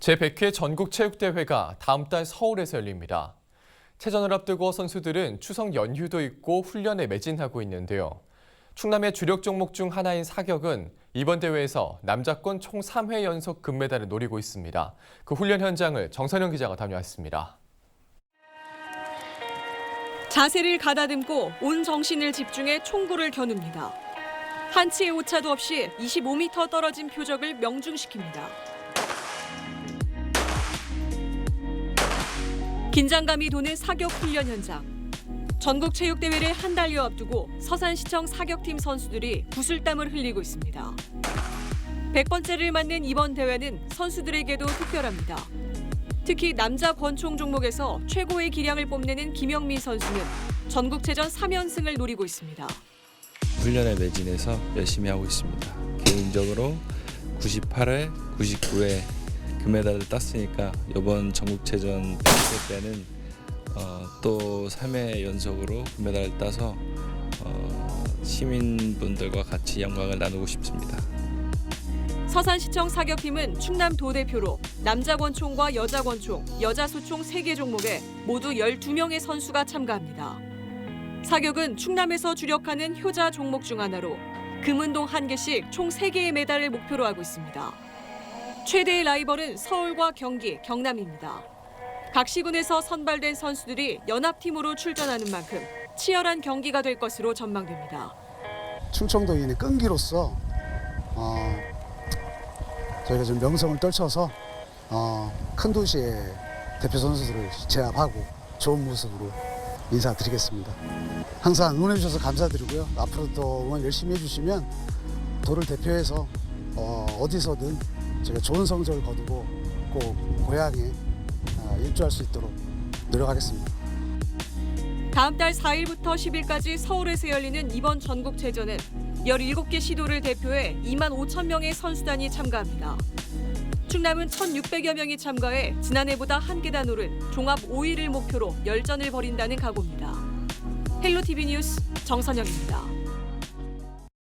제100회 전국체육대회가 다음 달 서울에서 열립니다. 체전을 앞두고 선수들은 추석 연휴도 있고 훈련에 매진하고 있는데요. 충남의 주력 종목 중 하나인 사격은 이번 대회에서 남자권 총 3회 연속 금메달을 노리고 있습니다. 그 훈련 현장을 정선영 기자가 다녀왔습니다. 자세를 가다듬고 온 정신을 집중해 총구를 겨눕니다. 한치의 오차도 없이 25m 떨어진 표적을 명중시킵니다. 긴장감이 도는 사격 훈련 현장. 전국 체육 대회를 한 달여 앞두고 서산시청 사격팀 선수들이 구슬땀을 흘리고 있습니다. 100번째를 맞는 이번 대회는 선수들에게도 특별합니다. 특히 남자 권총 종목에서 최고의 기량을 뽐내는 김영민 선수는 전국체전 3연승을 노리고 있습니다. 훈련에 매진해서 열심히 하고 있습니다. 개인적으로 98회, 99회 금메달을 땄으니까 이번 전국체전 100회 때는 어, 또 3회 연속으로 금메달을 따서 어, 시민분들과 같이 영광을 나누고 싶습니다. 서산시청 사격팀은 충남 도대표로 남자 권총과 여자 권총, 여자 소총 3개 종목에 모두 12명의 선수가 참가합니다. 사격은 충남에서 주력하는 효자 종목 중 하나로 금은동 한 개씩 총 3개의 메달을 목표로 하고 있습니다. 최대의 라이벌은 서울과 경기, 경남입니다. 각 시군에서 선발된 선수들이 연합팀으로 출전하는 만큼 치열한 경기가 될 것으로 전망됩니다. 충청도인의 끈기로서 어, 저희가 좀 명성을 떨쳐서 어, 큰 도시의 대표 선수들을 제압하고 좋은 모습으로 인사드리겠습니다. 항상 응원해 주셔서 감사드리고요. 앞으로도 응원 열심히 해주시면 도를 대표해서 어, 어디서든 제가 좋은 성적을 거두고 꼭 고향에 어, 일주할 수 있도록 노력하겠습니다. 다음 달 4일부터 10일까지 서울에서 열리는 이번 전국체전은 17개 시도를 대표해 2만 5천 명의 선수단이 참가합니다. 충남은 1,600여 명이 참가해 지난해보다 한 계단 오른 종합 5위를 목표로 열전을 벌인다는 각오입니다. 헬로티비 뉴스 정선영입니다.